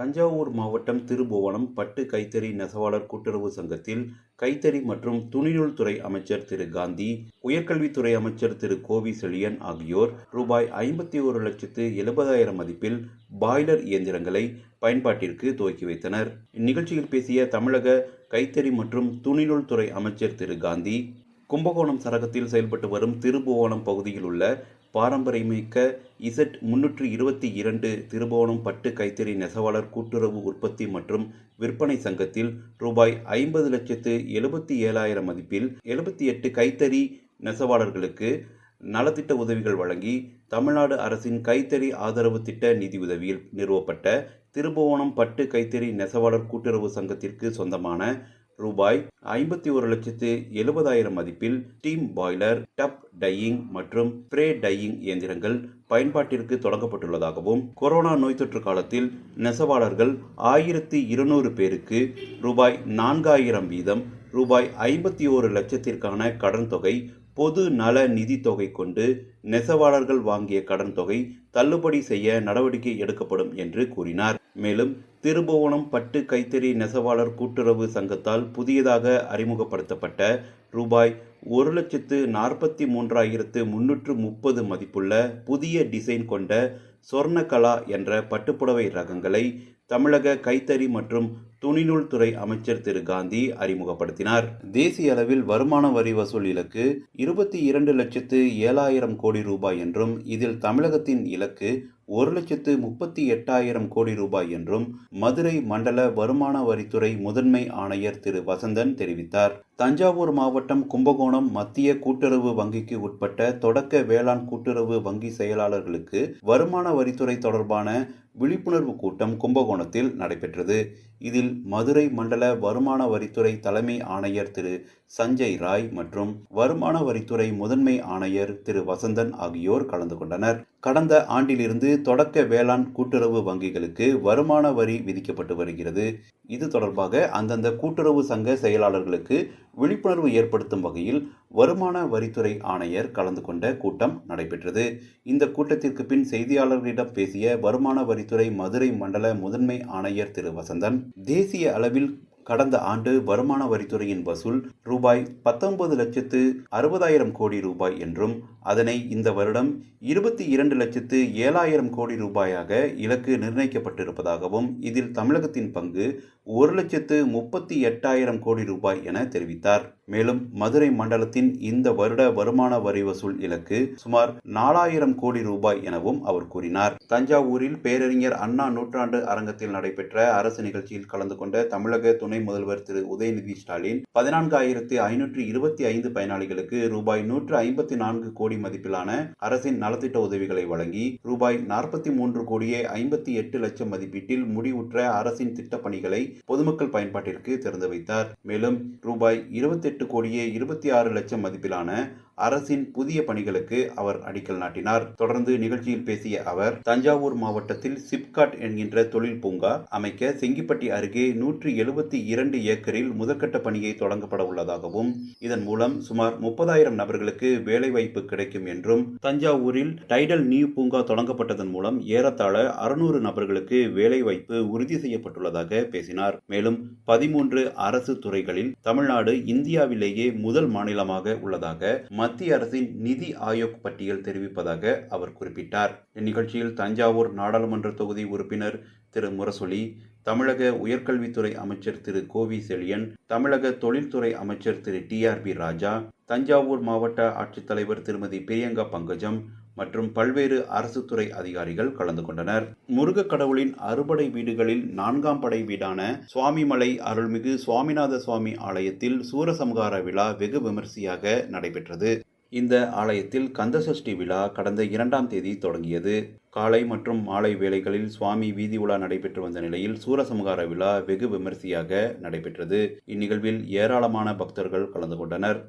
தஞ்சாவூர் மாவட்டம் திருபுவனம் பட்டு கைத்தறி நெசவாளர் கூட்டுறவு சங்கத்தில் கைத்தறி மற்றும் துணிநூல் துறை அமைச்சர் திரு காந்தி உயர்கல்வித்துறை அமைச்சர் திரு கோவி செழியன் ஆகியோர் ரூபாய் ஐம்பத்தி ஒரு லட்சத்து எழுபதாயிரம் மதிப்பில் பாய்லர் இயந்திரங்களை பயன்பாட்டிற்கு துவக்கி வைத்தனர். இந்நிகழ்ச்சியில் பேசிய தமிழக கைத்தறி மற்றும் துணிநூல் துறை அமைச்சர் திரு காந்தி கும்பகோணம் சரகத்தில் செயல்பட்டு வரும் திருபுவனம் பகுதியில் உள்ள பாரம்பரியமிக்க இசட் முன்னூற்றி இருபத்தி இரண்டு திருபுவனம் பட்டு கைத்தறி நெசவாளர் கூட்டுறவு உற்பத்தி மற்றும் விற்பனை சங்கத்தில் ரூபாய் ஐம்பது லட்சத்து எழுபத்தி ஏழாயிரம் மதிப்பில் எழுபத்தி எட்டு கைத்தறி நெசவாளர்களுக்கு நலத்திட்ட உதவிகள் வழங்கி தமிழ்நாடு அரசின் கைத்தறி ஆதரவு திட்ட நிதியுதவியில் நிறுவப்பட்ட திருபுவனம் பட்டு கைத்தறி நெசவாளர் கூட்டுறவு சங்கத்திற்கு சொந்தமான ரூபாய் ஐம்பத்தி ஒரு லட்சத்து எழுபதாயிரம் மதிப்பில் ஸ்டீம் பாய்லர் டப் டையிங் மற்றும் ஸ்ப்ரே டையிங் இயந்திரங்கள் பயன்பாட்டிற்கு தொடங்கப்பட்டுள்ளதாகவும் கொரோனா நோய் தொற்று காலத்தில் நெசவாளர்கள் ஆயிரத்தி இருநூறு பேருக்கு ரூபாய் நான்காயிரம் வீதம் ரூபாய் ஐம்பத்தி ஒரு லட்சத்திற்கான கடன் தொகை பொது நல நிதி தொகை கொண்டு நெசவாளர்கள் வாங்கிய கடன் தொகை தள்ளுபடி செய்ய நடவடிக்கை எடுக்கப்படும் என்று கூறினார். மேலும் திருபுவனம் பட்டு கைத்தறி நெசவாளர் கூட்டுறவு சங்கத்தால் புதியதாக அறிமுகப்படுத்தப்பட்ட ரூபாய் ஒரு லட்சத்து நாற்பத்தி மூன்றாயிரத்து முன்னூற்று முப்பது மதிப்புள்ள புதிய டிசைன் கொண்ட சொர்ணகலா என்ற பட்டுப்புடவை ரகங்களை தமிழக கைத்தறி மற்றும் துணிநூல் துறை அமைச்சர் திரு காந்தி அறிமுகப்படுத்தினார். தேசிய அளவில் வருமான வரி வசூல் இலக்கு இருபத்தி இரண்டு லட்சத்து ஏழாயிரம் கோடி ரூபாய் என்றும் இதில் தமிழகத்தின் இலக்கு ஒரு லட்சத்து முப்பத்தி எட்டாயிரம் கோடி ரூபாய் என்றும் மதுரை மண்டல வருமான வரித்துறை முதன்மை ஆணையர் திரு வசந்தன் தெரிவித்தார். தஞ்சாவூர் மாவட்டம் கும்பகோணம் மத்திய கூட்டுறவு வங்கிக்கு உட்பட்ட தொடக்க வேளாண் கூட்டுறவு வங்கி செயலாளர்களுக்கு வருமான வரித்துறை தொடர்பான விழிப்புணர்வு கூட்டம் கும்பகோணத்தில் நடைபெற்றது. இதில் மதுரை மண்டல வருமான வரித்துறை தலைமை ஆணையர் திரு சஞ்சய் ராய் மற்றும் வருமான வரித்துறை முதன்மை ஆணையர் திரு வசந்தன் ஆகியோர் கலந்து கொண்டனர். கடந்த ஆண்டிலிருந்து தொடக்க வேளாண் கூட்டுறவு வங்கிகளுக்கு வருமான வரி விதிக்கப்பட்டு வருகிறது. இது தொடர்பாக அந்தந்த கூட்டுறவு சங்க செயலாளர்களுக்கு விழிப்புணர்வு ஏற்படுத்தும் வகையில் வருமான வரித்துறை ஆணையர் கலந்து கொண்ட கூட்டம் நடைபெற்றது. இந்த கூட்டத்திற்கு பின் செய்தியாளர்களிடம் பேசிய வருமான வரித்துறை மதுரை மண்டல முதன்மை ஆணையர் திரு வசந்தன் தேசிய அளவில் கடந்த ஆண்டு வருமான வரித்துறையின் வசூல் ரூபாய் பத்தொன்பது லட்சத்து அறுபதாயிரம் கோடி ரூபாய் என்றும் அதனை இந்த வருடம் இருபத்தி இரண்டு லட்சத்து ஏழாயிரம் கோடி ரூபாயாக இலக்கு நிர்ணயிக்கப்பட்டிருப்பதாகவும் இதில் தமிழகத்தின் பங்கு ஒரு லட்சத்து முப்பத்தி எட்டாயிரம் கோடி ரூபாய் என தெரிவித்தார். மேலும் மதுரை மண்டலத்தின் இந்த வருட வருமான வரி வசூல் இலக்கு சுமார் நாலாயிரம் கோடி ரூபாய் எனவும் அவர் கூறினார். தஞ்சாவூரில் பேரறிஞர் அண்ணா நூற்றாண்டு அரங்கத்தில் நடைபெற்ற அரசு நிகழ்ச்சியில் கலந்து கொண்ட தமிழக துணை முதல்வர் திரு. உதயநிதி ஸ்டாலின் பதினான்காயிரத்து ஐநூற்று இருபத்தி ஐந்து பயனாளிகளுக்கு ரூபாய் நூற்று ஐம்பத்தி நான்கு கோடி கோடி மதிப்பிலான அரசின் நலத்திட்ட உதவிகளை வழங்கி ரூபாய் நாற்பத்தி மூன்று கோடியே ஐம்பத்தி எட்டு லட்சம் மதிப்பீட்டில் முடிவுற்ற அரசின் திட்டப் பணிகளை பொதுமக்கள் பயன்பாட்டிற்கு திறந்து வைத்தார். மேலும் ரூபாய் இருபத்தி எட்டு கோடியே இருபத்தி ஆறு லட்சம் மதிப்பிலான அரசின் புதிய பணிகளுக்கு அவர் அடிக்கல் நாட்டினார். தொடர்ந்து நிகழ்ச்சியில் பேசிய அவர் தஞ்சாவூர் மாவட்டத்தில் சிப்காட் என்கின்ற தொழில் பூங்கா அமைக்க செங்கிப்பட்டி அருகே நூற்றி எழுபத்தி இரண்டு ஏக்கரில் முதற்கட்ட பணியை தொடங்கப்பட உள்ளதாகவும் இதன் மூலம் சுமார் முப்பதாயிரம் நபர்களுக்கு வேலைவாய்ப்பு கிடைக்கும் என்றும் தஞ்சாவூரில் டைடல் நியூ பூங்கா தொடங்கப்பட்டதன் மூலம் ஏறத்தாழ அறுநூறு நபர்களுக்கு வேலைவாய்ப்பு உறுதி செய்யப்பட்டுள்ளதாக பேசினார். மேலும் பதிமூன்று அரசு துறைகளில் தமிழ்நாடு இந்தியாவிலேயே முதல் மாநிலமாக உள்ளதாக மத்திய அரசின் நிதி ஆயோக் பட்டியல் தெரிவிப்பதாக அவர் குறிப்பிட்டார். இந்நிகழ்ச்சியில் தஞ்சாவூர் நாடாளுமன்ற தொகுதி உறுப்பினர் திரு. முரசொலி தமிழக உயர்கல்வித்துறை அமைச்சர் திரு. கோவி செழியன் தமிழக தொழில்துறை அமைச்சர் Thiru. T. R. B. Raja Thanjavur மாவட்ட ஆட்சித்தலைவர் திருமதி. பிரியங்கா பங்கஜம் மற்றும் பல்வேறு அரசு துறை அதிகாரிகள் கலந்து கொண்டனர். முருக கடவுளின் அறுபடை வீடுகளில் நான்காம் படை வீடான சுவாமிமலை அருள்மிகு சுவாமிநாத சுவாமி ஆலயத்தில் சூரசம்ஹார விழா வெகு விமரிசையாக நடைபெற்றது. இந்த ஆலயத்தில் கந்தசஷ்டி விழா கடந்த இரண்டாம் தேதி தொடங்கியது. காலை மற்றும் மாலை வேளைகளில் சுவாமி வீதி உலா நடைபெற்று வந்த நிலையில் சூரசம்ஹார விழா வெகு விமரிசையாக நடைபெற்றது. இந்நிகழ்வில் ஏராளமான பக்தர்கள் கலந்து கொண்டனர்.